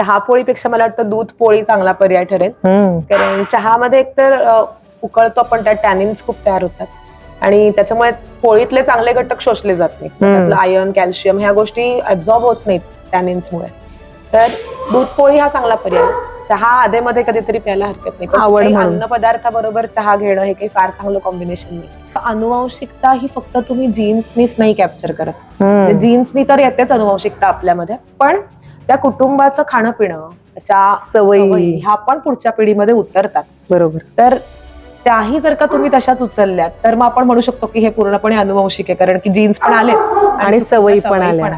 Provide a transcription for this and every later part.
चहा पोळीपेक्षा मला वाटतं दूध पोळी चांगला पर्याय ठरेल. कारण चहामध्ये एकतर उकळतो आपण त्यात टॅनिन्स खूप तयार होतात आणि त्याच्यामुळे पोळीतले चांगले घटक शोषले जात नाहीत. त्यातलं आयर्न कॅल्शियम ह्या गोष्टी ऍब्झॉर्ब होत नाहीत टॅनिन्समुळे तर दूध पोळी हा चांगला पर्याय. चहा आधेमध्ये कधीतरी प्यायला हरकत नाही आवड. अन्न पदार्थाबरोबर चहा घेणं हे काही फार चांगलं कॉम्बिनेशन नाही अनुवांशिकता ही फक्त तुम्ही जीन्सनीच नाही कॅप्चर करत. जीन्सनी तर येतेच अनुवंशिकता आपल्यामध्ये पण त्या कुटुंबाचं खाणं पिणं त्याच्या सवयी. ह्या पण पुढच्या पिढीमध्ये उतरतात. बरोबर. तर त्याही जर का तुम्ही तशाच उचलल्यात तर मग आपण म्हणू शकतो की हे पूर्णपणे अनुवंशिक आहे कारण की जीन्स पण आले आणि सवयी पण आल्या.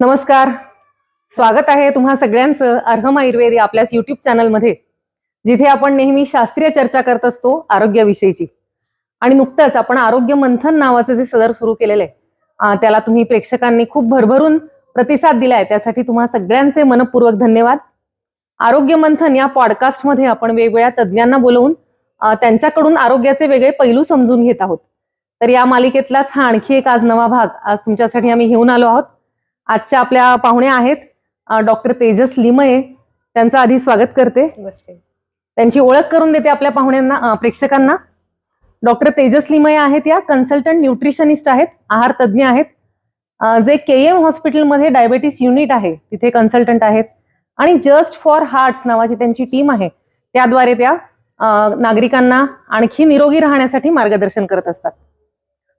नमस्कार. स्वागत आहे तुम्हा सगळ्यांचं अर्हम आयुर्वेद आपल्याच युट्यूब चॅनलमध्ये जिथे आपण नेहमी शास्त्रीय चर्चा करत असतो आरोग्याविषयीची. आणि नुकतंच आपण आरोग्य मंथन नावाचं जे सदर सुरू केलेलं आहे त्याला तुम्ही प्रेक्षकांनी खूप भरभरून प्रतिसाद दिलाय. त्यासाठी तुम्हा सगळ्यांचे मनपूर्वक धन्यवाद. आरोग्य मंथन या पॉडकास्टमध्ये आपण वेगवेगळ्या तज्ज्ञांना बोलवून त्यांच्याकडून आरोग्याचे वेगळे पैलू समजून घेत आहोत. तर या मालिकेतलाच हा आणखी एक आज नवा भाग. आज तुमच्यासाठी आम्ही घेऊन आलो आहोत. आजच्या आपल्या पाहुण्या आहेत डॉक्टर तेजस लिमये. त्यांचं आधी स्वागत करते. त्यांची ओळख करून देते आपल्या पाहुण्यांना प्रेक्षकांना. डॉक्टर तेजस आहेत या कन्सल्टंट न्यूट्रिशनिस्ट आहेत आहार तज्ज्ञ आहेत. जे के एम हॉस्पिटलमध्ये डायबेटीस युनिट आहे तिथे कन्सल्टंट आहेत. आणि जस्ट फॉर हार्ट्स नावाची त्यांची टीम आहे. त्याद्वारे त्या नागरिकांना आणखी निरोगी राहण्यासाठी मार्गदर्शन करत असतात.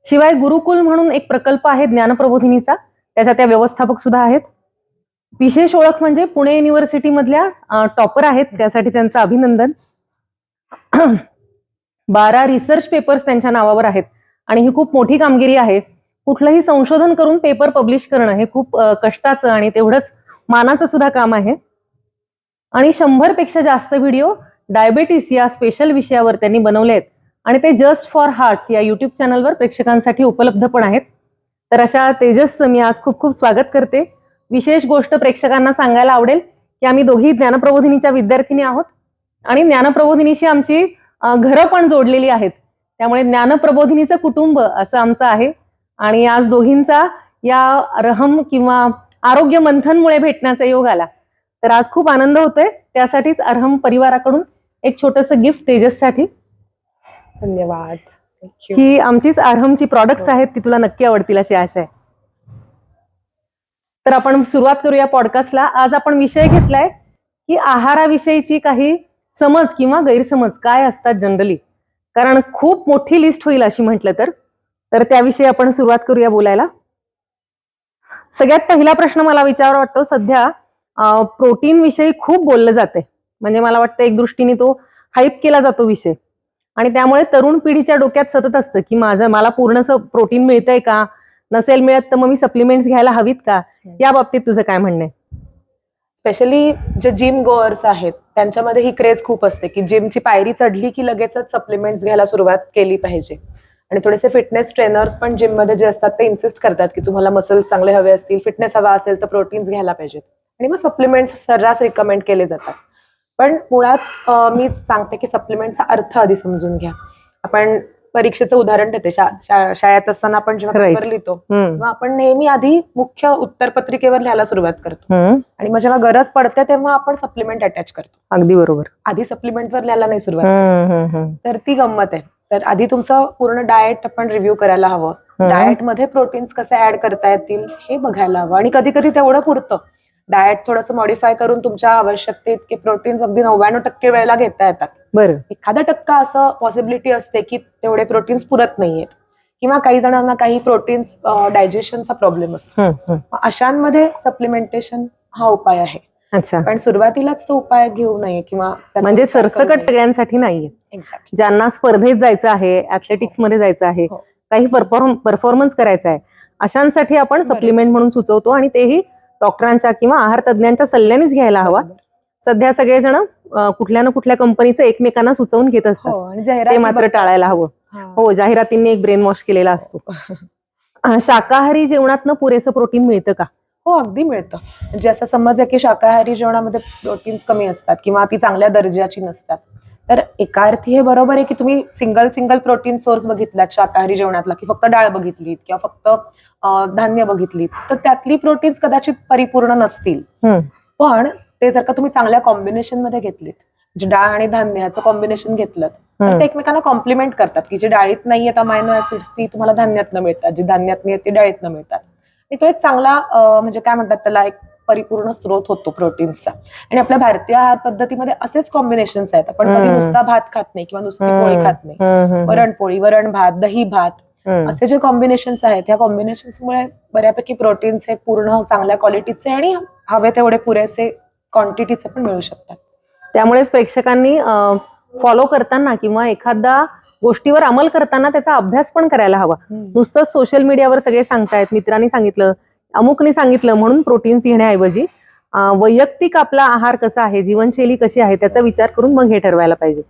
शिवाय गुरुकुल म्हणून एक प्रकल्प आहे ज्ञानप्रबोधिनीचा त्याच्या त्या व्यवस्थापक सुद्धा आहेत. विशेष ओळख म्हणजे पुणे युनिव्हर्सिटीमधल्या टॉपर आहेत त्यासाठी त्यांचं अभिनंदन. बारा रिसर्च पेपर्स त्यांच्या नावावर आहेत. आणि ही खूप मोठी कामगिरी आहे. कुठलंही संशोधन करून पेपर पब्लिश करणं हे खूप कष्टाचं आणि तेवढंच मानाचं सुद्धा काम आहे. आणि शंभरपेक्षा जास्त व्हिडिओ डायबेटीस या स्पेशल विषयावर त्यांनी बनवले आहेत. आणि ते जस्ट फॉर हार्ट्स या युट्यूब चॅनलवर प्रेक्षकांसाठी उपलब्ध पण आहेत. तर अशा तेजसचं मी आज खूप खूप स्वागत करते. विशेष गोष्ट प्रेक्षकांना सांगायला आवडेल की आम्ही दोघी ज्ञानप्रबोधिनीच्या विद्यार्थिनी आहोत. आणि ज्ञानप्रबोधिनीशी आमची घरं पण जोडलेली आहेत. त्यामुळे ज्ञानप्रबोधिनीचं कुटुंब असं आमचं आहे. आणि आज दोघींचा या रहम किंवा आरोग्य मंथनमुळे भेटण्याचा योग आला. तर आज खूप आनंद होतोय. त्यासाठीच अर्हम परिवाराकडून एक छोटस गिफ्ट तेजससाठी. धन्यवाद. ही आमचीच अर्हमची प्रॉडक्ट्स आहेत ती तुला नक्की आवडतील अशी आशा आहे. तर आपण सुरुवात करूया पॉडकास्टला आज आपण विषय घेतलाय की आहाराविषयीची काही समज किंवा गैरसमज काय असतात जनरली? कारण खूप मोठी लिस्ट होईल अशी म्हटलं तर. तर त्याविषयी आपण सुरुवात करूया बोलायला. सगळ्यात पहिला प्रश्न मला विचार वाटतो सध्या प्रोटीन विषयी खूप बोललं जाते म्हणजे मला वाटतं एक दृष्टीने तो हाईप केला जातो विषय. आणि त्यामुळे तरुण पिढीच्या डोक्यात सतत असतं की माझं मला पूर्ण प्रोटीन मिळतंय का? नसेल मिळत तर मग मी सप्लिमेंट्स घ्यायला हवीत का? या बाबतीत तुझं काय म्हणणं आहे? स्पेशली जे जिम गोअर्स आहेत त्यांच्यामध्ये ही क्रेज खूप असते की जिमची पायरी चढली की लगेचच सप्लिमेंट्स घ्यायला सुरुवात केली पाहिजे. आणि थोडेसे फिटनेस ट्रेनर्स पण जिममध्ये जे असतात ते इन्सिस्ट करतात की तुम्हाला मसल्स चांगले हवे असतील फिटनेस हवा असेल तर प्रोटीन्स घ्यायला पाहिजेत. आणि मग सप्लिमेंट्स सर्रास रिकमेंड केले जातात. पण मुळात मी सांगते की सप्लिमेंटचा अर्थ आधी समजून घ्या. आपण परीक्षेचं उदाहरण देते. शाळेत असताना आपण जेव्हा. पेपर लिहितो तेव्हा आपण नेहमी आधी मुख्य उत्तरपत्रिकेवर लिहायला सुरुवात करतो. आणि मग जेव्हा गरज पडते तेव्हा आपण सप्लिमेंट अटॅच करतो. अगदी बरोबर. आधी सप्लिमेंटवर लिहायला नाही सुरुवात तर ती गंमत आहे. तर आधी तुमचं पूर्ण डाएट आपण रिव्ह्यू करायला हवं. डाएटमध्ये प्रोटीन्स कसे ऍड करता येतील हे बघायला हवं. आणि कधी कधी तेवढं पुरतं. डाएट थोडंसं मॉडिफाय करून तुमच्या आवश्यकते इतके प्रोटीन्स अगदी नव्याण्णव टक्के वेळेला घेता येतात बरं एखादा टक्का असं पॉसिबिलिटी असते की तेवढे प्रोटीन्स पुरत नाहीयेत किंवा काही जणांना काही प्रोटीन्स डायजेशनचा प्रॉब्लेम असतो अशांमध्ये सप्लिमेंटेशन हा उपाय आहे अच्छा पण सुरुवातीलाच तो उपाय घेऊ नये किंवा म्हणजे सरसकट. सगळ्यांसाठी नाहीये. ज्यांना स्पर्धेत जायचं आहे ऍथलेटिक्समध्ये जायचं आहे हो. काही परफॉर्मन्स करायचा आहे अशांसाठी आपण. सप्लिमेंट म्हणून सुचवतो आणि तेही डॉक्टरांच्या किंवा आहार तज्ञांच्या सल्ल्यानेच घ्यायला हवा. सध्या सगळेजण कुठल्या ना कुठल्या कंपनीचं एकमेकांना सुचवून घेत असतात. हो ते जाहिराती मात्र टाळायला हवं. हा. जाहिरातींनी एक ब्रेन वॉश केलेला असतो. शाकाहारी जेवणातनं पुरेसं प्रोटीन मिळतं का? हो अगदी मिळतं. म्हणजे असा समज आहे की शाकाहारी जेवणामध्ये प्रोटीन्स कमी असतात किंवा ती चांगल्या दर्जाची नसतात. तर एका अर्थी हे बरोबर आहे की तुम्ही सिंगल सिंगल प्रोटीन सोर्स बघितलात शाकाहारी जेवणातला की फक्त डाळ बघितलीत किंवा फक्त धान्य बघितलीत तर त्यातली प्रोटीन्स कदाचित परिपूर्ण नसतील. पण ते जर का तुम्ही चांगल्या कॉम्बिनेशनमध्ये घेतलीत म्हणजे डाळ आणि धान्य ह्याचं कॉम्बिनेशन घेतलं तर. ते एकमेकांना कॉम्प्लिमेंट करतात की जी डाळीत नाहीयेत अमायनो ऍसिड्स ती तुम्हाला धान्यातनं मिळतात जी धान्यात नाही ती डाळीतनं मिळतात तो एक चांगला म्हणजे काय म्हणतात त्याला एक परिपूर्ण स्रोत होतो प्रोटीन्सचा. आणि आपल्या भारतीय आहार पद्धतीमध्ये असेच कॉम्बिनेशन आहेत. आपण कधी. नुसता भात खात नाही किंवा नुसती. पोळी खात नाही. वरणपोळी वरण भात दही भात. असे जे कॉम्बिनेशन्स आहेत ह्या कॉम्बिनेशन्समुळे बऱ्यापैकी प्रोटीन्स हे पूर्ण चांगल्या क्वालिटीचे आणि हवे तेवढे पुरेसे क्वांटिटीचे पण मिळू शकतात. त्यामुळेच प्रेक्षकांनी फॉलो करताना किंवा एखादा गोष्टीवर अंमल करताना त्याचा अभ्यास पण करायला हवा. नुसतं सोशल मीडियावर सगळे सांगतायत मित्रांनी सांगितलं अमुकनी सांगितलं म्हणून प्रोटीन्स घेण्याऐवजी वैयक्तिक आपला आहार कसा आहे जीवनशैली कशी आहे त्याचा विचार करून मग हे ठरवायला पाहिजे.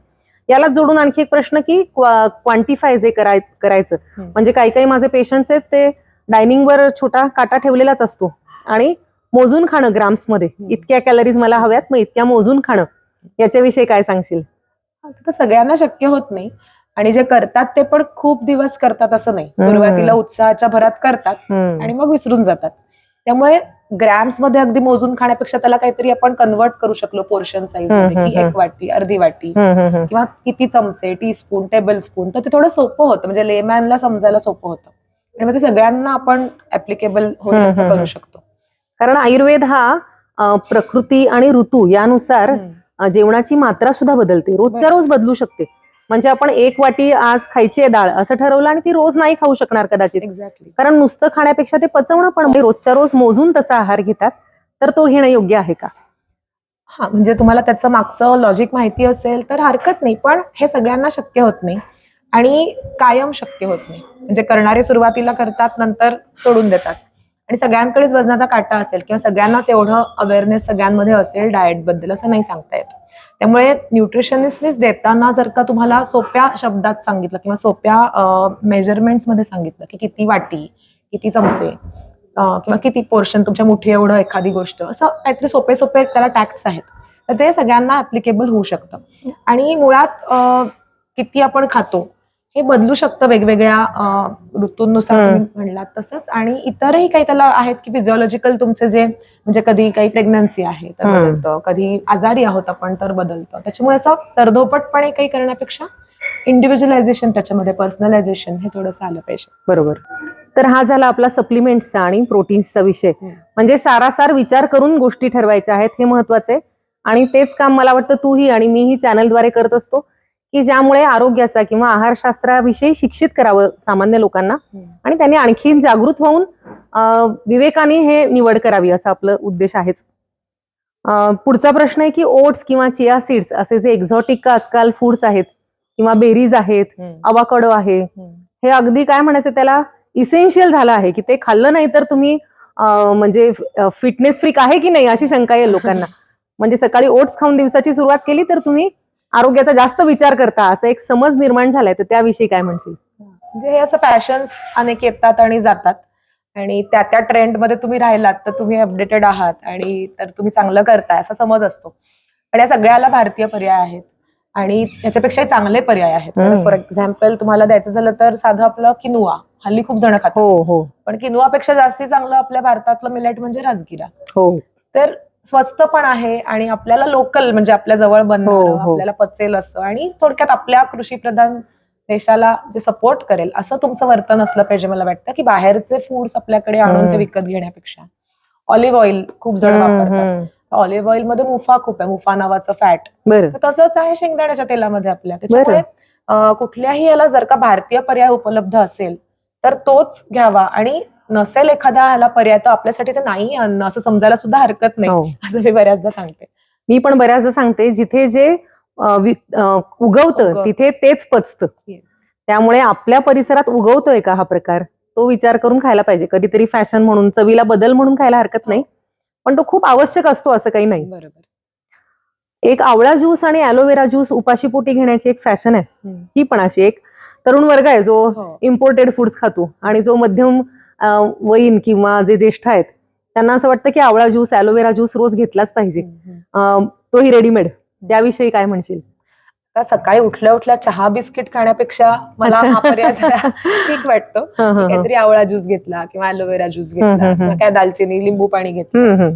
याला जोडून आणखी एक प्रश्न की क्वांटिफाय जे कराय करायचं. म्हणजे काही काही माझे पेशंट्स आहेत ते डायनिंगवर छोटा काटा ठेवलेलाच असतो. आणि मोजून खाणं ग्राम्समध्ये. इतक्या कॅलरीज मला हव्यात मग इतक्या मोजून खाणं. याच्याविषयी काय सांगशील? तर सगळ्यांना शक्य होत नाही. आणि जे करतात ते पण खूप दिवस करतात असं नाही. सुरुवातीला उत्साहाच्या भरात करतात आणि मग विसरून जातात. त्यामुळे ग्रॅम्समध्ये अगदी मोजून खाण्यापेक्षा त्याला काहीतरी आपण कन्वर्ट करू शकलो पोर्शन साईज की एक वाटी अर्धी वाटी. किंवा किती चमचे टीस्पून टेबल स्पून तर ते थोडं सोपं होतं. म्हणजे लेमॅनला समजायला सोपं होतं. आणि मग ते सगळ्यांना आपण ऍप्लिकेबल होईल हम्म, असं करू. शकतो. कारण आयुर्वेद हा प्रकृती आणि ऋतू यानुसार जेवणाची मात्रा सुद्धा बदलते. रोजच्या. रोज बदलू शकते. म्हणजे आपण एक वाटी आज खायची आहे डाळ असं ठरवलं आणि ती रोज नाही खाऊ शकणार कदाचित. एक्झॅक्टली कारण नुसतं खाण्यापेक्षा ते पचवणं पण म्हणजे रोजच्या रोज मोजून तसा आहार घेतात तर तो घेणं योग्य आहे का? हा म्हणजे तुम्हाला त्याचं मागचं लॉजिक माहिती असेल तर हरकत नाही पण हे सगळ्यांना शक्य होत नाही आणि कायम शक्य होत नाही. म्हणजे करणारे सुरुवातीला करतात नंतर सोडून देतात. आणि सगळ्यांकडेच वजनाचा काटा असेल किंवा सगळ्यांनाच एवढं अवेअरनेस सगळ्यांमध्ये असेल डाएटबद्दल असं नाही सांगता येत. त्यामुळे न्यूट्रिशनिस्टनेच देताना जर का तुम्हाला सोप्या शब्दात सांगितलं किंवा सोप्या मेजरमेंट्समध्ये सांगितलं की किती वाटी किती चमचे किंवा किती पोर्शन तुमच्या मुठी एवढं एखादी गोष्ट असं काहीतरी सोपे सोपे त्याला टॅक्ट्स आहेत. तर ते सगळ्यांना ऍप्लिकेबल होऊ शकतं. आणि मुळात किती आपण खातो हे बदलू शकतं वेगवेगळ्या ऋतूंनुसार म्हणलात तसंच. आणि इतरही काही त्याला आहेत की फिजिओलॉजिकल तुमचे जे म्हणजे कधी काही प्रेग्नन्सी आहे तर. बदलतं कधी आजारी आहोत आपण तर बदलतं. त्याच्यामुळे असं सरधोपटपणे काही करण्यापेक्षा इंडिव्हिज्युअलायझेशन त्याच्यामध्ये पर्सनलायझेशन हे थोडंसं आलं पाहिजे. बरोबर. तर हा झाला आपला सप्लिमेंट्सचा आणि प्रोटीन्सचा विषय. म्हणजे सारासार विचार करून गोष्टी ठरवायच्या आहेत हे महत्वाचं आणि तेच काम मला वाटतं तूही आणि मीही चॅनलद्वारे करत असतो. की ज्यामुळे आरोग्याचा किंवा आहारशास्त्राविषयी शिक्षित करावं सामान्य लोकांना. आणि त्यांनी आणखीन जागृत होऊन विवेकाने हे निवड करावी असा आपलं उद्देश आहेच. पुढचा प्रश्न आहे की ओट्स किंवा चिया सीड्स असे जे एक्झॉटिक आजकाल फूड्स आहेत किंवा बेरीज आहेत अवाकडो आहे हे अगदी काय म्हणायचं त्याला? इसेन्शियल झालं आहे की ते खाल्लं नाही तर तुम्ही म्हणजे फिटनेस फ्रीक आहे की नाही अशी शंका येईल लोकांना. म्हणजे सकाळी ओट्स खाऊन दिवसाची सुरुवात केली तर तुम्ही आरोग्याचा जास्त विचार करता असं एक समज निर्माण झालाय तर त्याविषयी काय म्हणशील? म्हणजे हे असं फॅशन्स अनेक येतात आणि जातात. आणि त्या त्या ट्रेंडमध्ये तुम्ही राहिलात तर तुम्ही अपडेटेड आहात आणि तर तुम्ही चांगलं करताय असा समज असतो. पण या सगळ्याला भारतीय पर्याय आहेत. आणि याच्यापेक्षाही चांगले पर्याय आहेत. फॉर एक्झाम्पल तुम्हाला द्यायचं झालं तर साधं आपलं किनुआ. हल्ली खूप जण खातात. हो हो. पण किनुआपेक्षा जास्ती चांगलं आपल्या भारतातलं मिलेट म्हणजे राजगिरा. हो. तर स्वस्त पण आहे आणि आपल्याला लोकल म्हणजे आपल्या जवळ बनणार हो, हो. आपल्याला पचेल असं. आणि थोडक्यात आपल्या कृषी प्रधान देशाला जे सपोर्ट करेल असं तुमचं वर्तन असलं पाहिजे मला वाटतं की बाहेरचे फूड्स आपल्याकडे आणून हम्म. ते विकत घेण्यापेक्षा. ऑलिव्ह ऑइल खूप जण वापरतात. ऑलिव्ह ऑइलमध्ये मुफा खूप आहे मुफा नावाचं फॅट बरं. तर तसंच आहे शेंगदाण्याच्या तेलामध्ये आपल्या. त्याच्यामुळे अं, कुठल्याही याला जर का भारतीय पर्याय उपलब्ध असेल तर तोच घ्यावा. आणि नसेल एखादा ह्याला पर्याय तर आपल्यासाठी ते नाही अन्न असं समजायला सुद्धा हरकत नाही हो. असं मी बऱ्याचदा सांगते. मी पण बऱ्याचदा सांगते जिथे जे उगवतं. तिथे तेच पचतं. त्यामुळे आपल्या परिसरात उगवतोय का हा प्रकार तो विचार करून खायला पाहिजे. कधीतरी फॅशन म्हणून चवीला बदल म्हणून खायला हरकत नाही. पण तो खूप आवश्यक असतो असं काही नाही. बरोबर. एक आवळा ज्यूस आणि ॲलोवेरा ज्यूस उपाशीपोटी घेण्याची एक फॅशन आहे. ही पण अशी एक तरुण वर्ग आहे जो हो. इम्पोर्टेड फूड्स खातो आणि जो मध्यम अं, वयीन किंवा जे ज्येष्ठ आहेत त्यांना असं वाटतं की आवळा ज्यूस ॲलोवेरा ज्यूस रोज घेतलाच पाहिजे. तोही रेडीमेड. त्याविषयी काय म्हणशील? सकाळी उठल्या उठल्या चहा बिस्किट खाण्यापेक्षा मला. हा ठीक वाटतो. हं, हं, हं. काहीतरी आवळा ज्यूस घेतला किंवा अलोवेरा ज्यूस घेतला. काय दालचिनी लिंबू पाणी घेतलं.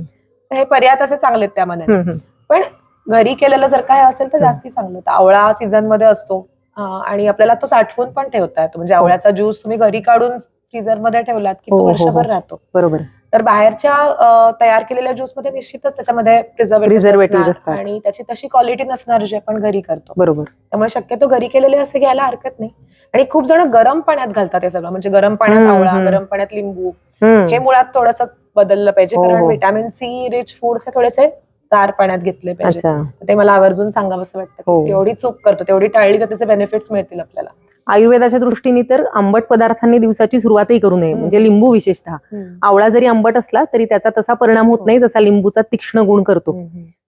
हे पर्याय तसे चांगलेत त्या हम्म. पण घरी केलेलं जर काय असेल तर जास्ती चांगलं तर आवळा सीझनमध्ये असतो. आणि आपल्याला तो साठवून पण ठेवता येतो. म्हणजे आवळ्याचा ज्यूस तुम्ही घरी काढून फ्रीझरमध्ये ठेवलात की हो, तो हो, वर्षभर हो. राहतो बरोबर तर बाहेरच्या अं, तयार केलेल्या ज्यूसमध्ये निश्चितच त्याच्यामध्ये Preservatives प्रिझर्वेटिव्ह असतात. आणि त्याची तशी क्वालिटी नसणार जे आपण घरी करतो बरोबर त्यामुळे शक्यतो घरी केलेले असे घ्यायला हरकत नाही आणि खूप जण गरम पाण्यात घालतात हे सगळं म्हणजे गरम पाण्यात हम्म, आवळा हम्म. गरम पाण्यात लिंबू हम्म. हे मुळात थोडंसं बदललं पाहिजे हो, कारण हो. व्हिटॅमिन सी रिच फूड्स हे थोडेसे गार पाण्यात घेतले पाहिजे अच्छा ते मला आवर्जून सांगावं असं वाटतं हो. की तेवढी चूक करतो तेवढी टाळली तर त्याचे बेनिफिट्स मिळतील आपल्याला आयुर्वेदाच्या दृष्टीने तर आंबट पदार्थांनी दिवसाची सुरुवातही करू नये. म्हणजे लिंबू विशेषतः. आवळा जरी आंबट असला तरी त्याचा तसा परिणाम होत हो. नाही जसा लिंबूचा तीक्ष्ण गुण करतो.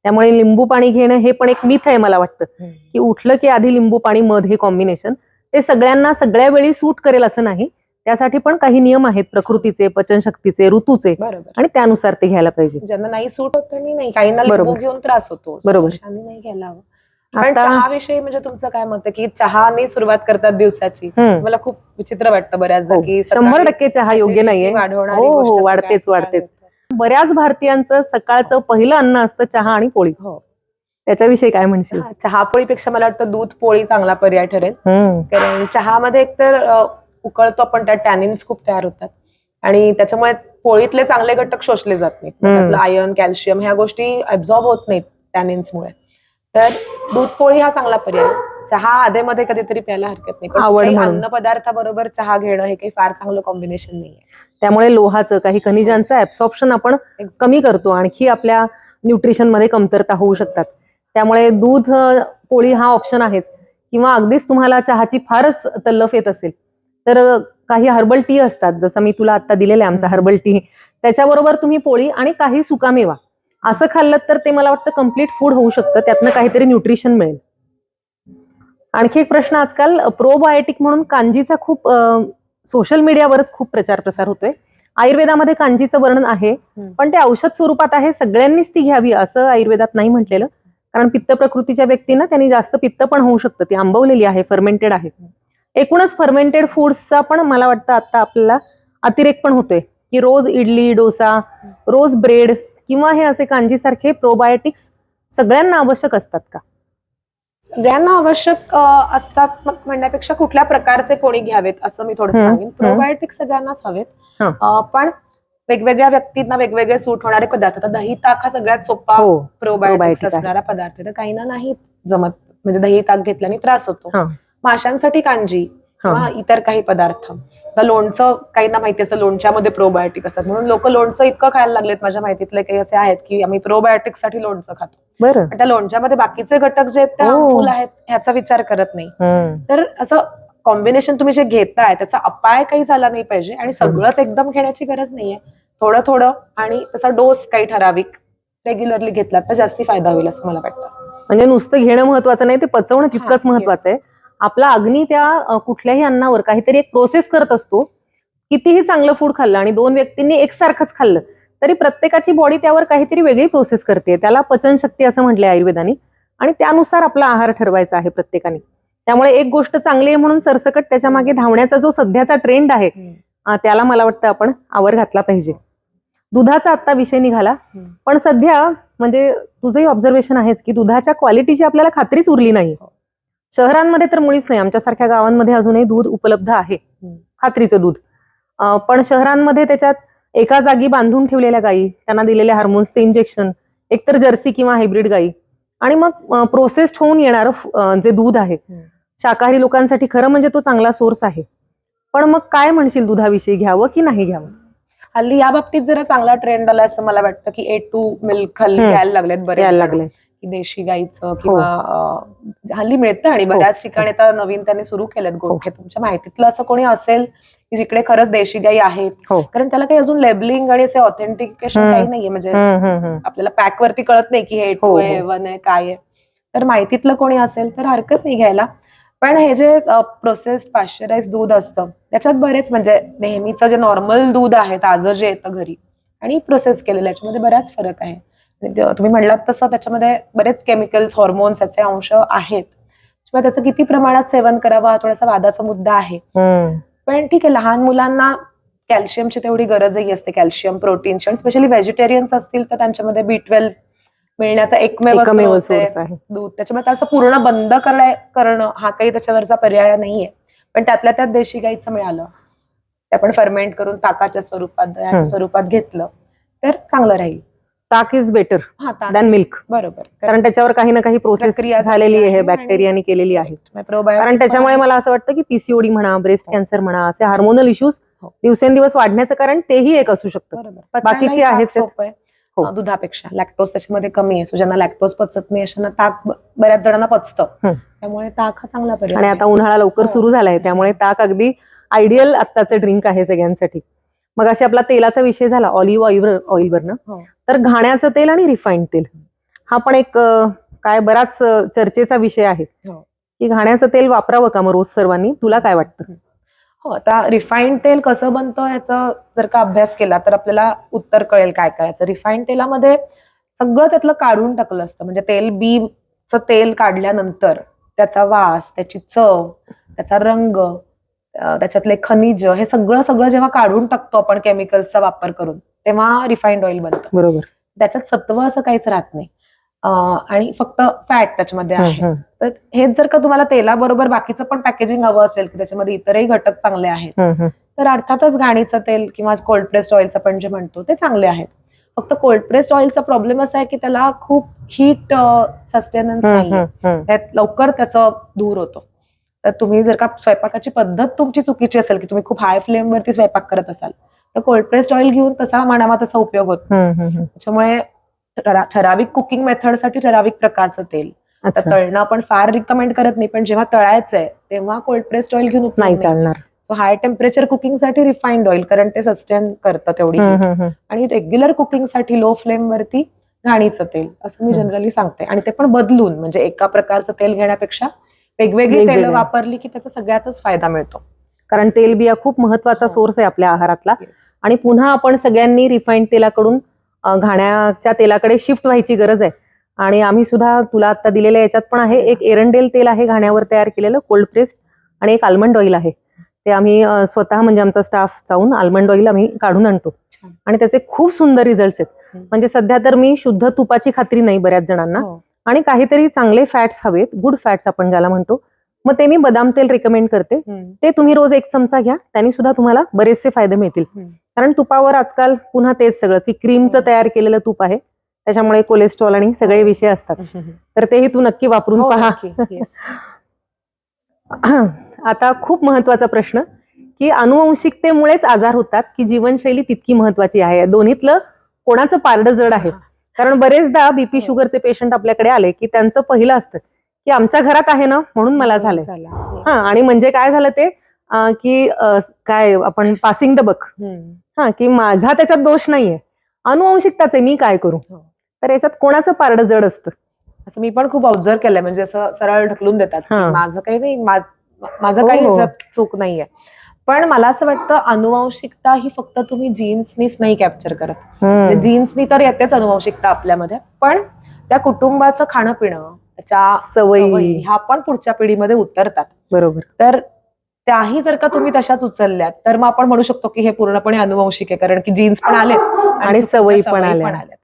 त्यामुळे लिंबू पाणी घेणं हे पण एक मिथ आहे मला वाटतं. की उठलं की आधी लिंबू पाणी मध हे कॉम्बिनेशन ते सगळ्यांना सगळ्या वेळी सूट करेल असं नाही. त्यासाठी पण काही नियम आहेत. प्रकृतीचे पचनशक्तीचे ऋतूचे. आणि त्यानुसार ते घ्यायला पाहिजे. ज्यांना नाही सूट होत नाही काहींना बरोबर. घेऊन त्रास होतो. बरोबर. घ्यायला हवं. पण आता चहाविषयी म्हणजे तुमचं काय मत आहे की चहाने सुरुवात करतात दिवसाची हम्म. मला खूप विचित्र वाटतं बऱ्याचदा हो. की शंभर सकाळी टक्के चहा योग्य acidity नाहीये वाढवणारी हो, हो, सकाळी वाढतेच, वाढतेच. बऱ्याच भारतीयांचं सकाळचं पहिलं अन्न असतं चहा आणि पोळी हो त्याच्याविषयी काय म्हणशील चहा- चहापोळीपेक्षा मला वाटतं दूध पोळी चांगला पर्याय ठरेल हम्म. कारण चहामध्ये एकतर अ, उकळतो आपण त्यात टॅनिन्स खूप तयार होतात आणि त्याच्यामुळे पोळीतले चांगले घटक शोषले जात नाहीत हम्म. त्यातलं आयर्न कॅल्शियम ह्या गोष्टी अब्झॉर्ब होत नाहीत टॅनिन्समुळे तर दूध पोळी हा चांगला पर्याय. चहा आधेमध्ये कधीतरी प्यायला हरकत नाही. पण आवड काही म्हणून. अन्न पदार्थाबरोबर चहा घेणं हे काही फार चांगलं कॉम्बिनेशन नाहीये. त्यामुळे लोहाचं काही खनिजांचं ऍब्सॉर्प्शन आपण कमी करतो. आणखी आपल्या न्यूट्रिशनमध्ये कमतरता होऊ शकतात. त्यामुळे दूध अ, पोळी हा ऑप्शन आहेच. किंवा अगदीच तुम्हाला चहाची फारच तल्लफ येत असेल तर अ, काही हर्बल टी असतात. जसं मी तुला आता दिलेलं आहे आमचा हर्बल टी त्याच्याबरोबर तुम्ही पोळी आणि काही सुकामेवा. असं खाल्लं तर ते मला वाटतं कंप्लीट फूड होऊ शकतं. त्यातनं काहीतरी न्यूट्रिशन मिळेल. आणखी एक प्रश्न आजकाल प्रोबायोटिक म्हणून कांजीचा खूप सोशल मीडियावरच खूप प्रचार प्रसार होतोय. आयुर्वेदामध्ये कांजीचं वर्णन आहे. पण ते औषध स्वरूपात आहे सगळ्यांनीच ती घ्यावी असं आयुर्वेदात नाही म्हटलेलं. कारण पित्त प्रकृतीच्या व्यक्तींना त्यांनी जास्त पित्त पण होऊ शकतं. ती आंबवलेली आहे फर्मेंटेड आहे. एकूणच फर्मेंटेड फूड्सचा पण मला वाटतं आता आपल्याला अतिरेक पण होतोय. की रोज इडली डोसा रोज ब्रेड किंवा हे असे कांजीसारखे प्रोबायोटिक्स सगळ्यांना आवश्यक असतात का सगळ्यांना आवश्यक असतात मग म्हणण्यापेक्षा कुठल्या प्रकारचे कोणी घ्यावेत असं मी थोडं सांगेन प्रोबायोटिक सगळ्यांनाच हवेत हा. पण वेगवेगळ्या व्यक्तींना वेगवेगळे सूट होणारे पदार्थ आता दही ताक हा सगळ्यात सोपा हो प्रोबायोटिक्स आहे. असणारा पदार्थ. तर काहींना नाही जमत म्हणजे दही ताक घेतल्याने त्रास होतो हा. माशांसाठी कांजी हा. किंवा इतर काही पदार्थ. लोणचं काहींना माहिती असतं लोणच्यामध्ये प्रोबायोटिक असतात. म्हणून लोक लोणचं इतकं खायला लागलेत माझ्या माहितीतले काही असे आहेत की आम्ही प्रोबायोटिकसाठी लोणचं खातो. बरं. पण त्या लोणच्यामध्ये बाकीचे घटक जे आहेत ते हो. हार्मफुल आहेत ह्याचा विचार करत नाही. तर असं कॉम्बिनेशन तुम्ही जे घेताय त्याचा अपाय काही झाला नाही पाहिजे आणि सगळंच एकदम घेण्याची गरज नाहीये. थोडं थोडं आणि त्याचा डोस काही ठराविक रेग्युलरली घेतला तर जास्ती फायदा होईल असं मला वाटतं. म्हणजे नुसतं घेणं महत्वाचं नाही ते पचवणं तितकंच हा, महत्वाचं आहे. आपला अग्नी त्या कुठल्याही अन्नावर काहीतरी एक प्रोसेस करत असतो. कितीही चांगलं फूड खाल्लं आणि दोन व्यक्तींनी एकसारखंच खाल्लं तरी प्रत्येकाची बॉडी त्यावर काहीतरी वेगळी प्रोसेस करते. त्याला पचनशक्ती असं म्हटलंय आयुर्वेदाने. आणि त्यानुसार आपला आहार ठरवायचा आहे प्रत्येकाने. त्यामुळे एक गोष्ट चांगली आहे म्हणून सरसकट त्याच्यामागे धावण्याचा जो सध्याचा ट्रेंड आहे त्याला मला वाटतं आपण आवर घातला पाहिजे. दुधाचा आत्ता विषय निघाला. पण सध्या म्हणजे तुझंही ऑब्झर्वेशन आहेच की दुधाच्या क्वालिटीची आपल्याला खात्रीच उरली नाही. हो. शहरांमध्ये तर मुळीच नाही आमच्यासारख्या गावांमध्ये अजूनही दूध उपलब्ध आहे. खात्रीचं दूध पण शहरांमध्ये त्याच्यात एका जागी बांधून ठेवलेल्या गायी त्यांना दिलेले हार्मोन्सचे इंजेक्शन एकतर जर्सी किंवा हायब्रिड गायी आणि मग प्रोसेस्ड होऊन येणारं जे दूध आहे. शाकाहारी लोकांसाठी खरं म्हणजे तो चांगला सोर्स आहे पण मग काय म्हणशील दुधाविषयी घ्यावं की नाही घ्यावं हल्ली या बाबतीत जरा चांगला ट्रेंड आला असं मला वाटतं की ए टू मिल्क हल्ली. घ्यायला लागलेत यायला जण. लागले देशी गाईचं किंवा अं, हल्ली मिळतं आणि बऱ्याच ठिकाणी आता नवीन त्यांनी सुरू केलेत गोठे तुमच्या माहितीतलं असं कोणी असेल की जिकडे खरंच देशी गाई आहेत हो. कारण त्याला काही अजून लेबलिंग आणि असे ऑथेंटिकेशन. काही नाहीये. म्हणजे. आपल्याला पॅक वरती कळत नाही की हे हो, टू हो. आहे वन आहे काय आहे. तर माहितीतलं कोणी असेल तर हरकत नाही घ्यायला. पण हे जे प्रोसेस पाश्चराईज दूध असतं त्याच्यात बरेच म्हणजे नेहमीचं जे नॉर्मल दूध आहे ताजं जे येतं घरी आणि प्रोसेस केलेलं याच्यामध्ये बराच फरक आहे. तुम्ही म्हणलात तसं त्याच्यामध्ये बरेच केमिकल्स हॉर्मोन्स याचे अंश आहेत. मग त्याचं किती प्रमाणात सेवन करावं हा थोडासा वादाचा मुद्दा आहे. पण ठीक आहे लहान मुलांना कॅल्शियमची तेवढी गरजही असते कॅल्शियम प्रोटीनची आणि स्पेशली व्हेजिटेरियन्स असतील तर त्यांच्यामध्ये बी ट्वेल्व मिळण्याचा एकमेव दूध. त्याच्यामुळे त्याचं पूर्ण बंद करणं करणं हा काही त्याच्यावरचा पर्याय नाहीये. पण त्यातल्या त्यात देशी गाईचं मिळालं. ते आपण फर्मेंट करून ताकाच्या स्वरूपात. स्वरूपात घेतलं. तर चांगलं राहील. ताक इज बेटर हा दॅन मिल्क बरोबर कारण त्याच्यावर काही ना काही प्रोसेस झालेली आहे बॅक्टेरियानी केलेली आहे कारण त्याच्यामुळे मला असं वाटतं की पीसीओडी म्हणा ब्रेस्ट हो. कॅन्सर म्हणा असे हार्मोनल इश्यूज हो. दिवसेंदिवस वाढण्याचं कारण तेही एक असू शकतं बरोबर बाकीची आहेत. हो. दुधापेक्षा लॅक्टोज त्याच्यामध्ये कमी आहे सो ज्यांना लॅक्टोज पचत नाही अशांना ताक बऱ्याच जणांना पचतं. त्यामुळे ताक हा चांगला पर्याय आणि. आता उन्हाळा लवकर हो. सुरू झालाय त्यामुळे ताक अगदी आयडियल आत्ताचं ड्रिंक आहे सगळ्यांसाठी मग अशी आपला तेलाचा विषय झाला ऑलिव्ह ऑइल ऑइलवर ना हो. तर घाण्याचं तेल आणि रिफाईंड तेल. हा पण एक काय बराच चर्चेचा विषय आहे. हो. की घाण्याचं तेल वापरावं का मग रोज सर्वांनी? तुला काय वाटतं? हो आता रिफाईंड तेल कसं बनतं याचा जर का अभ्यास केला तर आपल्याला उत्तर कळेल काय करायचं. रिफाईंड तेलामध्ये सगळं त्यातलं काढून टाकलं असतं. म्हणजे तेल बीचं तेल काढल्यानंतर त्याचा वास त्याची चव त्याचा रंग त्याच्यातले खनिज हे सगळं सगळं जेव्हा काढून टाकतो आपण केमिकल्सचा वापर करून तेव्हा रिफाईंड ऑइल बनतं. बरोबर. त्याच्यात सत्व असं काहीच राहत नाही. आणि फक्त फॅट त्याच्यामध्ये आहे. तर हेच जर का तुम्हाला तेलाबरोबर बाकीचं पण पॅकेजिंग हवं असेल की त्याच्यामध्ये इतरही घटक चांगले आहेत. तर अर्थातच घाणीचं तेल किंवा कोल्ड प्रेस्ड ऑइलचं आपण जे म्हणतो ते चांगले आहेत. फक्त कोल्ड प्रेस्ड ऑइलचा प्रॉब्लेम असा आहे की त्याला खूप हीट सस्टेनन्स नाही लवकर त्याचं दूर होतो. तर तुम्ही जर का स्वयंपाकाची पद्धत तुमची चुकीची असेल की तुम्ही खूप हाय फ्लेमवरती स्वयंपाक करत असाल तर कोल्ड प्रेस्ड ऑइल घेऊन तसा म्हणावा तसा उपयोग होतो. त्याच्यामुळे ठरा- ठराविक कुकिंग मेथडसाठी ठराविक प्रकारचं तेल. तळणं आपण फार रिकमेंड करत नाही पण जेव्हा तळायचंय तेव्हा कोल्ड प्रेस्ड ऑइल घेऊन नाही चालणार. सो हाय टेम्परेचर कुकिंगसाठी रिफाईंड ऑइल कारण ते सस्टेन करतं तेवढी. आणि रेग्युलर कुकिंगसाठी लो फ्लेम वरती घाणीचं तेल असं मी. जनरली सांगते. आणि ते पण बदलून म्हणजे एका प्रकारचं तेल घेण्यापेक्षा वेगवेगळी तेल. वापरली की त्याचा सगळ्याचाच फायदा मिळतो कारण तेलबिया खूप महत्त्वाचा हो. सोर्स आहे आपल्या आहारातला आणि पुन्हा आपण सगळ्यांनी रिफाईंड तेलाकडून घाण्याच्या तेलाकडे शिफ्ट व्हायची गरज आहे आणि आम्ही सुद्धा तुला आता दिलेल्या याच्यात पण आहे एक एरंडेल तेल आहे घाण्यावर तयार केलेलं कोल्ड प्रेस्ड आणि एक आल्मंड ऑइल आहे ते आम्ही स्वतः म्हणजे आमचा स्टाफ जाऊन आल्मंड ऑइल आम्ही काढून आणतो. आणि त्याचे खूप सुंदर रिझल्ट आहेत. म्हणजे सध्या तर मी शुद्ध तुपाची खात्री नाही बऱ्याच जणांना हो. आणि काहीतरी चांगले फॅट्स हवेत गुड फॅट्स आपण ज्याला म्हणतो मग ते मी बदाम तेल रिकमेंड करते. ते तुम्ही रोज एक चमचा घ्या त्यांनी सुद्धा तुम्हाला बरेचसे फायदे मिळतील. कारण तुपावर आजकाल पुन्हा तेच सगळं की क्रीमचं. तयार केलेलं तूप आहे त्याच्यामुळे कोलेस्ट्रॉल आणि सगळे हो. विषय असतात तर तेही तू नक्की वापरून हो, पहा. आता खूप महत्त्वाचा प्रश्न की अनुवंशिकतेमुळेच आजार होतात की जीवनशैली तितकी महत्वाची आहे दोन्हीतलं कोणाचं पारडं जड आहे कारण बरेचदा बीपी हो. शुगरचे पेशंट आपल्याकडे आले की त्यांचं पहिलं असतं की आमच्या घरात आहे ना म्हणून मला झालंय चला. हा आणि म्हणजे काय झालं ते की काय आपण पासिंग द बक. हा की माझा त्याच्यात दोष नाहीये अनुवंशिकताच आहे मी काय करू हो. तर याच्यात कोणाचं पारडं जड असतं असं मी पण खूप ऑब्झर्व केलंय म्हणजे असं सरळ ढकलून देतात हा. माझं काही नाही माझं हो, काही हो. चूक नाहीये पण मला असं वाटतं अनुवंशिकता ही फक्त तुम्ही जीन्सनीच नाही कॅप्चर करत हम्म. जीन्सनी तर येतेच अनुवंशिकता आपल्यामध्ये पण त्या कुटुंबाचं खाणं पिणं त्याच्या सवयी. ह्या पण पुढच्या पिढीमध्ये उतरतात बरोबर तर त्याही जर का तुम्ही तशाच उचलल्यात तर मग आपण म्हणू शकतो की हे पूर्णपणे अनुवंशिक आहे कारण की जीन्स पण आलेत आणि सवयी पण आल्या. आल्यात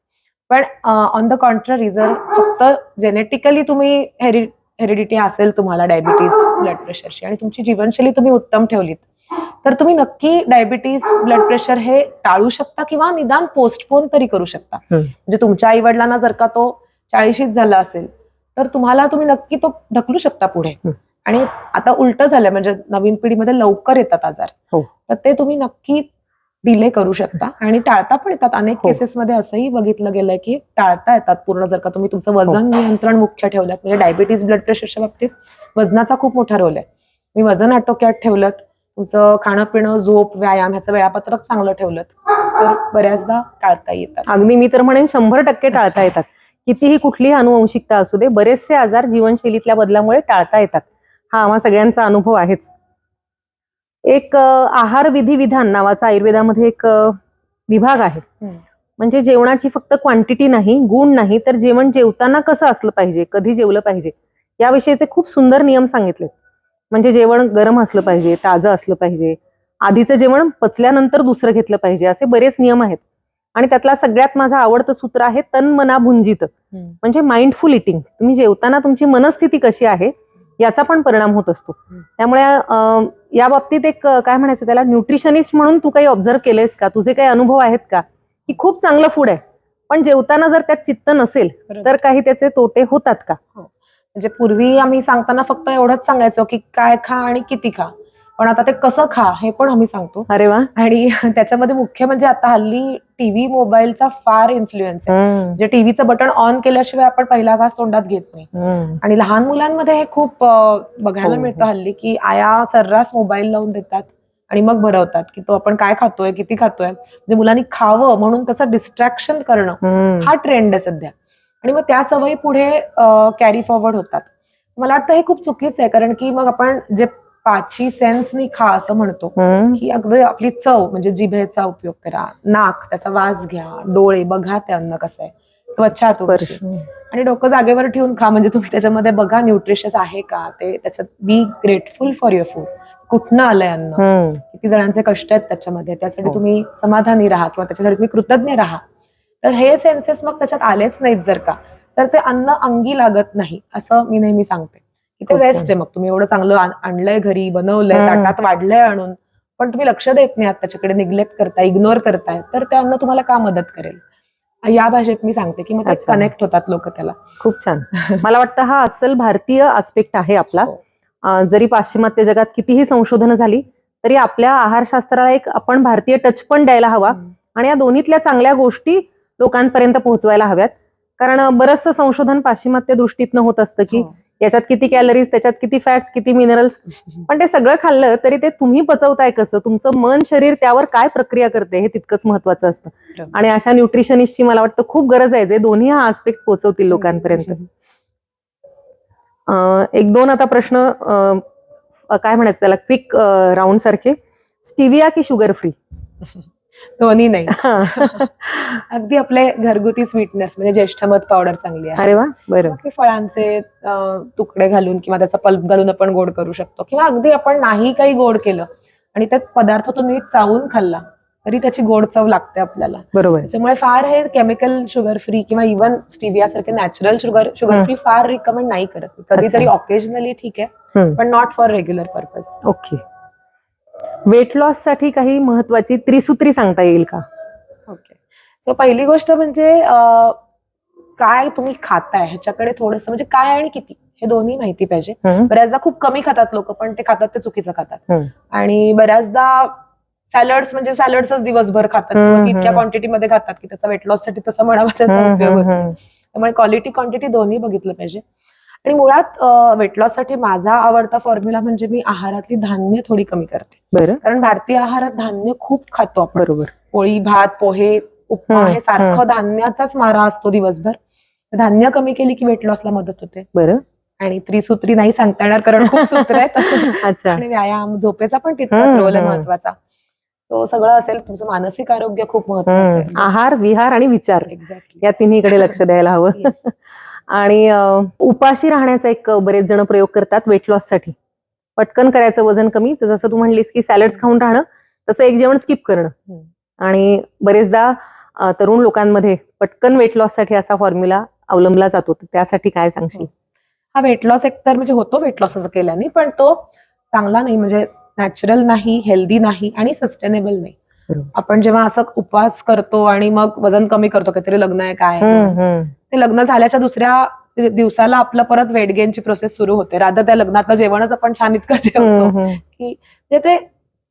पण ऑन द कॉन्ट्ररी जर फक्त जेनेटिकली तुम्ही हेरिडिटी असेल तुम्हाला डायबिटीस ब्लड प्रेशरची आणि तुमची जीवनशैली तुम्ही उत्तम ठेवलीत तर तुम्ही नक्की डायबिटीस ब्लड प्रेशर हे टाळू शकता किंवा निदान पोस्टपोन तरी करू शकता. म्हणजे तुमच्या आई वडिलांना जर का तो चाळीशीत झाला असेल तर तुम्हाला तुम्ही नक्की तो ढकलू शकता पुढे. आणि आता उलट झालंय म्हणजे नवीन पिढीमध्ये लवकर येतात आजार हो. तर ते तुम्ही नक्की डिले करू शकता आणि टाळता पण येतात अनेक हो. केसेसमध्ये असंही बघितलं गेलंय की टाळता येतात पूर्ण जर का तुम्ही तुमचं वजन हो. नियंत्रण मुख्य ठेवलं म्हणजे डायबिटीस ब्लड प्रेशरच्या बाबतीत वजनाचा खूप मोठा रोल आहे मी वजन आटोक्यात ठेवलं तुमचं खाणं पिणं झोप व्यायाम ह्याचं वेळापत्रक चांगलं ठेवलं तर बऱ्याचदा टाळता येतात. अगदी मी तर म्हणेन शंभर टक्के टाळता येतात. कितीही कुठलीही अनुवंशिकता असू दे बरेचसे आजार जीवनशैलीतल्या बदलामुळे टाळता येतात. हा आम्हा सगळ्यांचा अनुभव आहेच. एक आहार विधी विधान नावाचा आयुर्वेदामध्ये एक विभाग आहे. म्हणजे जेवणाची फक्त क्वांटिटी नाही गुण नाही तर जेवण जेवताना कसं असलं पाहिजे कधी जेवलं पाहिजे याविषयीचे खूप सुंदर नियम सांगितलेत. म्हणजे जेवण गरम असलं पाहिजे ताजं असलं पाहिजे. आधीचं जेवण पचल्यानंतर दुसरं घेतलं पाहिजे असे बरेच नियम आहेत. आणि त्यातला सगळ्यात माझं आवडतं सूत्र आहे तन मना भुंजित. म्हणजे माइंडफुल इटिंग तुम्ही जेवताना तुमची मनस्थिती कशी आहे याचा पण परिणाम होत असतो. त्यामुळे या बाबतीत एक काय म्हणायचं त्याला न्यूट्रिशनिस्ट म्हणून तू काही ऑब्झर्व केलेस का? तुझे काही अनुभव आहेत का? की खूप चांगलं फूड आहे. पण जेवताना जर त्यात चित्त नसेल तर काही त्याचे तोटे होतात का? म्हणजे पूर्वी आम्ही सांगताना फक्त एवढंच सांगायचो की काय खा आणि किती खा. पण आता ते कसं खा हे पण आम्ही सांगतो. अरे वा. आणि त्याच्यामध्ये मुख्य म्हणजे आता हल्ली टीव्ही मोबाईलचा फार इन्फ्लुएन्स आहे. हम्म, म्हणजे टीव्हीचं बटन ऑन केल्याशिवाय आपण पहिला घास तोंडात घेत नाही. हम्म. आणि लहान मुलांमध्ये हे खूप अं, बघायला हो, मिळतं हो. हल्ली की आया सर्रास मोबाईल लावून देतात आणि मग भरवतात की तो आपण काय खातोय किती खातोय. म्हणजे मुलांनी खावं म्हणून त्याचं डिस्ट्रॅक्शन करणं हम्म. हा ट्रेंड आहे सध्या. आणि मग त्या सवयी पुढे कॅरी फॉरवर्ड होतात मला वाटतं हे खूप चुकीचं आहे कारण की मग आपण जे पाची सेन्सनी खा असं म्हणतो. की अगदी आपली चव म्हणजे जिभेचा उपयोग करा नाक त्याचा वास घ्या डोळे बघा ते अन्न कसं आहे त्वचा तुमची. आणि डोकं जागेवर ठेवून खा म्हणजे तुम्ही त्याच्यामध्ये बघा न्यूट्रिशियस आहे का ते त्याच्यात be grateful for your food कुठनं आलंय अन्न. किती जणांचे कष्ट आहेत त्याच्यामध्ये त्यासाठी हो. तुम्ही समाधानी राहा किंवा त्याच्यासाठी तुम्ही कृतज्ञ राहा तर हे सेन्सेस मग त्याच्यात आलेच नाहीत जर का. तर ते अन्न अंगी लागत नाही असं मी नेहमी सांगते. की ते वेस्ट. आहे मग. तुम्ही एवढं चांगलं आण- आणलंय घरी बनवलंय. ताटात वाढलंय आणून पण तुम्ही लक्ष देत नाही त्याच्याकडे निग्लेक्ट करताय इग्नोर करताय तर ते अन्न तुम्हाला का मदत करेल? या भाषेत मी सांगते की मग. कनेक्ट होतात लोक त्याला. खूप छान. मला वाटतं हा अस्सल भारतीय आस्पेक्ट आहे आपला. हो. जरी पाश्चिमात्य जगात कितीही संशोधनं झाली तरी आपल्या आहारशास्त्राला एक आपण भारतीय टच पण द्यायला हवा. आणि या दोन्हीतल्या चांगल्या गोष्टी लोकांपर्यंत पोहोचवायला हव्यात. कारण बरंचसं संशोधन पाश्चिमात्य दृष्टीतनं होत असतं की हो. याच्यात किती कॅलरीज त्याच्यात किती फॅट्स किती मिनरल्स पण ते सगळं खाल्लं तरी ते तुम्ही पचवताय कसं? तुमचं मन शरीर त्यावर काय प्रक्रिया करते हे तितकंच महत्वाचं असतं. आणि अशा न्यूट्रिशनिस्टची मला वाटतं खूप गरज आहे जे दोन्ही हा आस्पेक्ट पोहोचवतील लोकांपर्यंत. एक दोन आता प्रश्न काय म्हणायचं त्याला? क्विक राऊंड सारखे. स्टिविया की शुगर फ्री दोन्ही नाही. अगदी आपले घरगुती स्वीटनेस म्हणजे ज्येष्ठमध पावडर चांगली आहे. अरे वा बरं. फळांचे तुकडे घालून किंवा त्याचा पल्प घालून आपण गोड करू शकतो. किंवा अगदी आपण नाही काही गोड केलं आणि त्यात पदार्थ तो नीट चावून खाल्ला तरी त्याची गोड चव लागते आपल्याला. बरोबर. त्याच्यामुळे फार हे केमिकल शुगर फ्री किंवा इव्हन स्टिविया सारखे नॅचरल शुगर शुगर. फ्री फार रिकमेंड नाही करत. कधीतरी. ऑकेजनली ठीक आहे. पण not for regular purpose okay weight लॉससाठी काही महत्वाची त्रिसूत्री सांगता येईल का? ओके सो पहिली गोष्ट म्हणजे काय तुम्ही खाताय? ह्याच्याकडे थोडस म्हणजे काय आणि किती? हे दोन्ही माहिती पाहिजे. बऱ्याचदा खूप कमी खातात लोक पण ते खातात ते चुकीचं खातात. आणि बऱ्याचदा सॅलड्स म्हणजे सॅलड्सच दिवसभर खातात. इतक्या. क्वांटिटीमध्ये खातात की त्याचा वेट लॉससाठी तसा म्हणावा त्याचा उपयोग होतो. त्यामुळे क्वालिटी क्वांटिटी दोन्ही बघितलं पाहिजे. आणि मुळात वेट लॉससाठी माझा आवडता फॉर्म्युला म्हणजे मी आहारातली धान्य थोडी कमी करते. बरं. कारण भारतीय आहारात धान्य खूप खातो आपण. बरोबर. पोळी भात पोहे उपमा हं, सारखं धान्याचाच मारा असतो दिवसभर. धान्य कमी केली की वेट लॉसला मदत होते. बरं. आणि त्रिसूत्री नाही सांगता येणार कारण खूप सूत्र आहेत. अच्छा. आणि व्यायाम झोपेचा पण तितकाच रोल आहे. महत्त्वाचा तो सगळं असेल तुमचं मानसिक आरोग्य खूप महत्वाचं. आहार विहार आणि विचार. एक्झॅक्टली या तिन्हीकडे लक्ष द्यायला हवं. आणि उपाशी राहण्याचा एक बरेच जण प्रयोग करतात वेट लॉससाठी पटकन करायचं वजन कमी तर जसं तू म्हणलीस की सॅलड्स खाऊन राहणं तसं एक जेवण स्किप करणं. आणि बरेचदा तरुण लोकांमध्ये पटकन वेट लॉससाठी असा फॉर्म्युला अवलंबला जातो तर त्यासाठी काय सांगशील हा वेट लॉस एकतर म्हणजे होतो वेट लॉस असं केल्याने पण तो चांगला नाही म्हणजे नॅचरल नाही हेल्दी नाही आणि सस्टेनेबल नाही. आपण जेव्हा असं उपवास करतो आणि मग वजन कमी करतो काहीतरी लग्न आहे काय. ते लग्न झाल्याच्या दुसऱ्या दिवसाला आपलं परत वेट गेनची प्रोसेस सुरू होते राधा त्या लग्नातलं जेवणच आपण छान इतकं जेवतो हं. म्हणजे ते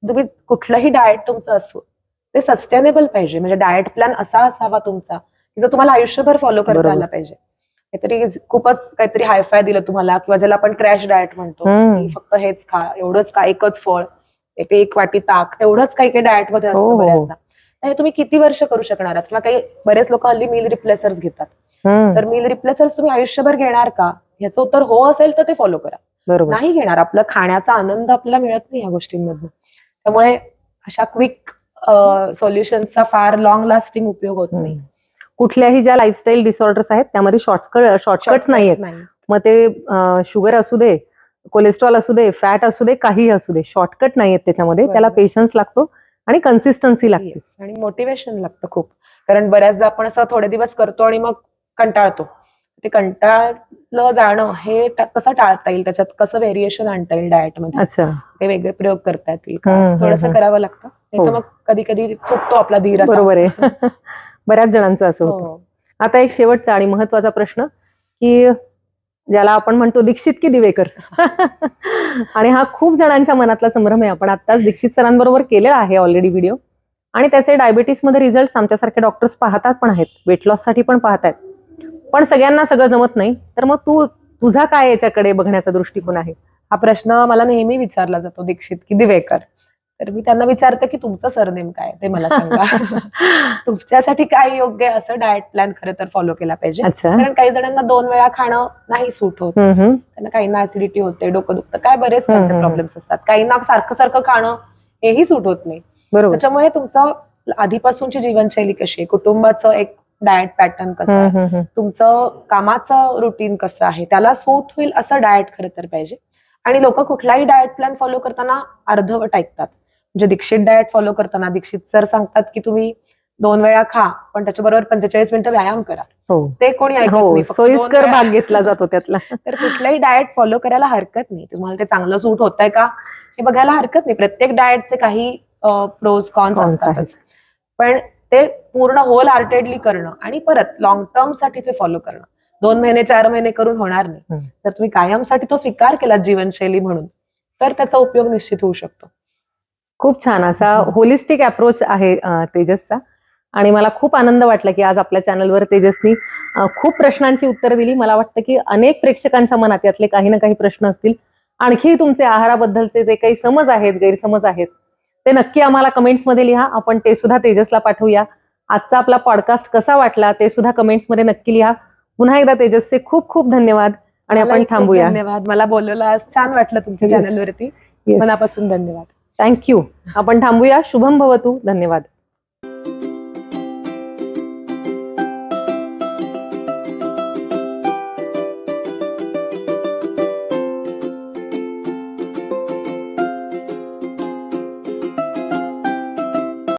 तुम्ही कुठलंही डाएट तुमचं असो ते सस्टेनेबल पाहिजे म्हणजे डाएट प्लॅन असा असावा तुमचा की जो तुम्हाला आयुष्यभर फॉलो करता. आला पाहिजे काहीतरी खूपच काहीतरी हायफाय दिलं तुम्हाला किंवा ज्याला आपण क्रॅश डाएट म्हणतो. की फक्त हेच खा एवढंच खा एकच फळ एक एक वाटी ताक एवढंच काही काही डाएटमध्ये हो, असतं हो. बऱ्याचदा हे तुम्ही किती वर्ष करू शकणार आहात किंवा काही बरेच लोक हल्ली मील रिप्लेसर्स घेतात. तर मील रिप्लेसर्स तुम्ही आयुष्यभर घेणार का? याचं उत्तर हो असेल तर ते फॉलो करा. बरोबर. नाही घेणार. आपलं खाण्याचा आनंद आपल्याला मिळत नाही या गोष्टींमधून. त्यामुळे अशा क्विक सोल्युशन्सचा फार लॉंग लास्टिंग उपयोग होत नाही. कुठल्याही ज्या लाईफस्टाईल डिसऑर्डर्स आहेत त्यामध्ये शॉर्टकट शॉर्टकट्स नाहीयेत. नाही मग ते शुगर असू दे कोलेस्ट्रॉल असू दे फॅट असू दे काही असू दे शॉर्टकट नाही आहेत त्याच्यामध्ये. त्याला. पेशन्स लागतो आणि कन्सिस्टन्सी लागते. आणि मोटिवेशन लागतं खूप. कारण बऱ्याचदा आपण असं थोडे दिवस करतो आणि मग कंटाळतो. ते कंटाळलं जाणं हे कसं टाळता येईल? त्याच्यात कसं व्हेरिएशन आणता येईल डाएटमध्ये? अच्छा. ते वेगळे प्रयोग करता येतील थोडस. करावं लागतं. नाही तर हो. मग कधी कधी चुकतो आपला धीर. बरोबर आहे. बऱ्याच जणांचं असं होतं. हो. आता एक शेवटचा आणि महत्त्वाचा प्रश्न की ज्याला आपण म्हणतो दीक्षित की दिवेकर. आणि हा खूप जणांच्या मनातला संभ्रम आहे. आपण आत्ताच दीक्षित सरांबरोबर केलेला आहे ऑलरेडी व्हिडिओ आणि त्याचे डायबिटीसमध्ये रिझल्ट आमच्यासारखे डॉक्टर्स पाहतात पण आहेत. वेट लॉससाठी पण पाहतात पण सगळ्यांना सगळं जमत नाही. तर मग तू तुझा काय याच्याकडे बघण्याचा दृष्टिकोन आहे? हा प्रश्न मला नेहमी विचारला जातो दीक्षित की दिवेकर. तर मी त्यांना विचारते की तुमचं सरनेम काय ते मला सांगा. तुमच्यासाठी काय योग्य असं डाएट प्लॅन खरं तर फॉलो केला पाहिजे. कारण काही जणांना दोन वेळा खाणं नाही सूट होत. त्यांना काहींना ऍसिडिटी होते डोकं दुखतं. काय बरेच त्यांचे. प्रॉब्लेम्स असतात. काहींना सारखं सारखं खाणं हेही सूट होत नाही. बरोबर. त्याच्यामुळे तुमचं आधीपासूनची जीवनशैली कशी आहे? कुटुंबाचं एक डाएट पॅटर्न कसं आहे. तुमचं कामाचं रुटीन कसं आहे? त्याला सूट होईल असं डाएट खरं तर पाहिजे. आणि लोक कुठलाही डाएट प्लॅन फॉलो करताना अर्धवट ऐकतात. म्हणजे दीक्षित डाएट फॉलो करताना दीक्षित सर सांगतात की तुम्ही दोन वेळा खा पण त्याच्याबरोबर पंचेचाळीस मिनिटं व्यायाम करा. हो. ते कोणी ऐकत हो सोयीस्कर भाग घेतला जातो त्यातला. तर कुठलंही डाएट फॉलो करायला हरकत नाही. तुम्हाला ते चांगलं सूट होत आहे का हे बघायला हरकत नाही. प्रत्येक डाएटचे काही प्रोज कॉन्स आहेत. पण ते पूर्ण होल हार्टेडली करणं आणि परत लॉंग टर्मसाठी ते फॉलो करणं. दोन महिने चार महिने करून होणार नाही. जर तुम्ही कायमसाठी तो स्वीकार केला जीवनशैली म्हणून तर त्याचा उपयोग निश्चित होऊ शकतो. खूप छान. असा. होलिस्टिक अप्रोच आहे तेजसचा. आणि मला खूप आनंद वाटला की आज आपल्या चॅनलवर तेजसनी खूप प्रश्नांची उत्तरं दिली. मला वाटतं की अनेक प्रेक्षकांच्या मनात यातले काही ना काही प्रश्न असतील. आणखी तुमचे आहाराबद्दलचे जे काही समज आहेत गैरसमज आहेत ते नक्की आम्हाला कमेंट्समध्ये लिहा. आपण ते सुद्धा तेजसला पाठवूया. आजचा आपला पॉडकास्ट कसा वाटला ते सुद्धा कमेंट्समध्ये नक्की लिहा. पुन्हा एकदा तेजसचे खूप खूप धन्यवाद आणि आपण थांबूया. धन्यवाद. मला बोलवलं आज छान वाटलं तुमच्या. चॅनलवरती. मनापासून धन्यवाद. थँक्यू आपण थांबूया. शुभम भवतू. धन्यवाद.